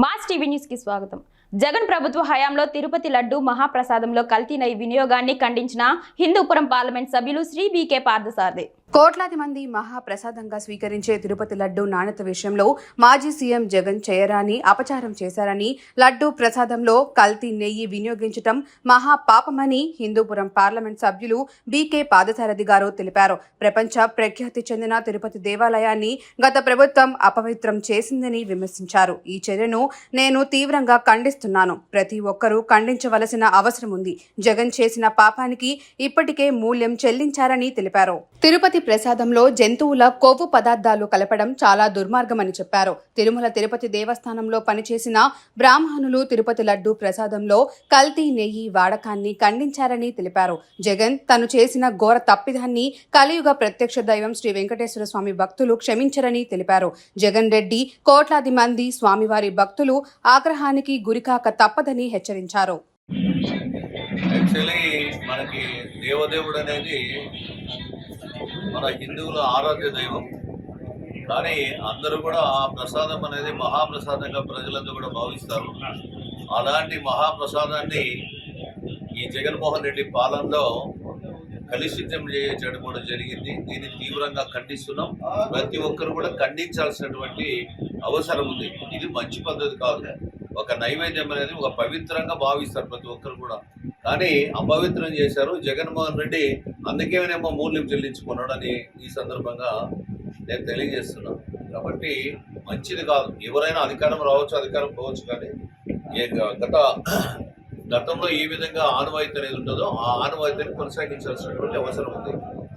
Mass TV news కి స్వాగతం జగన్ ప్రభుత్వ హయాంలో తిరుపతి లడ్డు మహాప్రసాదంలో కల్తీ నెయ్యి వినియోగాన్ని ఖండించిన హిందూపురం పార్లమెంట్ సభ్యులు శ్రీ బీకే పార్థసారథి. కోట్లాది మంది మహాప్రసాదంగా స్వీకరించే తిరుపతి లడ్డు నాణ్యత విషయంలో మాజీ సీఎం జగన్ చేయరాని అపచారం చేశారని లడ్డు ప్రసాదంలో కల్తీ నెయ్యి వినియోగించటం మహాపాపమని హిందూపురం పార్లమెంట్ సభ్యులు బీకే పాదసారథి గారు తెలిపారు. ప్రపంచ ప్రఖ్యాతి చెందిన తిరుపతి దేవాలయాన్ని గత ప్రభుత్వం అపవిత్రం చేసిందని విమర్శించారు. ఈ చర్యను నేను తీవ్రంగా ఖండిస్తున్నాను ప్రతి ఒక్కరూ ఖండించవలసిన అవసరం ఉంది. జగన్ చేసిన పాపానికి ఇప్పటికే మూల్యం చెల్లించారని తెలిపారు. తిరుపతి ప్రసాదంలో జంతువుల కొవ్వు పదార్థాలు కలపడం చాలా దుర్మార్గమని చెప్పారు. తిరుమల తిరుపతి దేవస్థానంలో పనిచేసిన బ్రాహ్మణులు తిరుపతి లడ్డు ప్రసాదంలో కల్తీ నెయ్యి వాడకాన్ని ఖండించారని తెలిపారు. జగన్ తను చేసిన ఘోర తప్పిదాన్ని కలియుగ ప్రత్యక్ష దైవం శ్రీ వెంకటేశ్వర స్వామి భక్తులు క్షమించరని తెలిపారు. జగన్ రెడ్డి కోట్లాది మంది స్వామివారి భక్తులు ఆగ్రహానికి కాక తప్పదని హెచ్చరించారు. యాక్చువల్లీ మనకి దేవదేవుడు అనేది మన హిందువుల ఆరాధ్య దైవం. కానీ అందరూ కూడా ఆ ప్రసాదం అనేది మహాప్రసాదంగా ప్రజలందరూ కూడా భావిస్తారు. అలాంటి మహాప్రసాదాన్ని ఈ జగన్మోహన్ రెడ్డి పాలనలో కలుషితం చేయడం కూడా జరిగింది. దీన్ని తీవ్రంగా ఖండిస్తున్నాం. ప్రతి ఒక్కరు కూడా ఖండించాల్సినటువంటి అవసరం ఉంది. ఇది మంచి పద్ధతి కాదు. ఒక నైవేద్యం అనేది ఒక పవిత్రంగా భావిస్తారు ప్రతి ఒక్కరు కూడా. కానీ అపవిత్రం చేశారు జగన్మోహన్ రెడ్డి. అందుకేనేమో మూల్యం చెల్లించుకున్నాడని ఈ సందర్భంగా నేను తెలియజేస్తున్నాను కాబట్టి మంచిది కాదు. ఎవరైనా అధికారం రావచ్చు అధికారం పోవచ్చు కానీ ఏ గత గతంలో ఏ విధంగా ఆనవాయితీ అనేది ఉంటుందో ఆ ఆనవాయితీని కొనసాగించాల్సినటువంటి అవసరం ఉంది.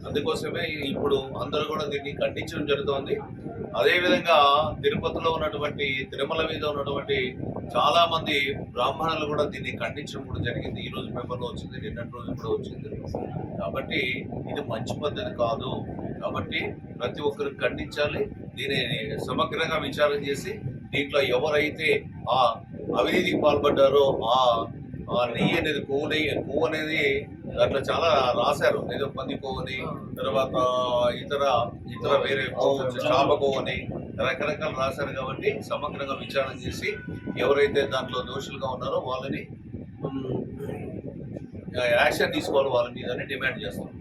అందుకోసమే ఇప్పుడు అందరూ కూడా దీన్ని ఖండించడం జరుగుతోంది. అదేవిధంగా తిరుపతిలో ఉన్నటువంటి తిరుమల మీద ఉన్నటువంటి చాలా మంది బ్రాహ్మణులు కూడా దీన్ని ఖండించడం కూడా జరిగింది. ఈ రోజు పేపర్లో వచ్చింది నిన్నటి రోజు కూడా వచ్చింది. కాబట్టి ఇది మంచి పద్ధతి కాదు. కాబట్టి ప్రతి ఒక్కరు ఖండించాలి. దీనిని సమగ్రంగా విచారం చేసి దీంట్లో ఎవరైతే ఆ అవినీతికి పాల్పడ్డారో ఆ నెయ్యి అనేది కొవ్వు నెయ్యి కొవ్వు అనేది దాంట్లో చాలా రాశారు. ఏదో పంది కొవ్వని తర్వాత ఇతర ఇతర వేరే కొవ్వు చాప అని రకరకాల రాశారు కాబట్టి సమగ్రంగా విచారణ చేసి ఎవరైతే దాంట్లో దోషులుగా ఉన్నారో వాళ్ళని యాక్షన్ తీసుకోవాలి వాళ్ళ మీద డిమాండ్ చేస్తాం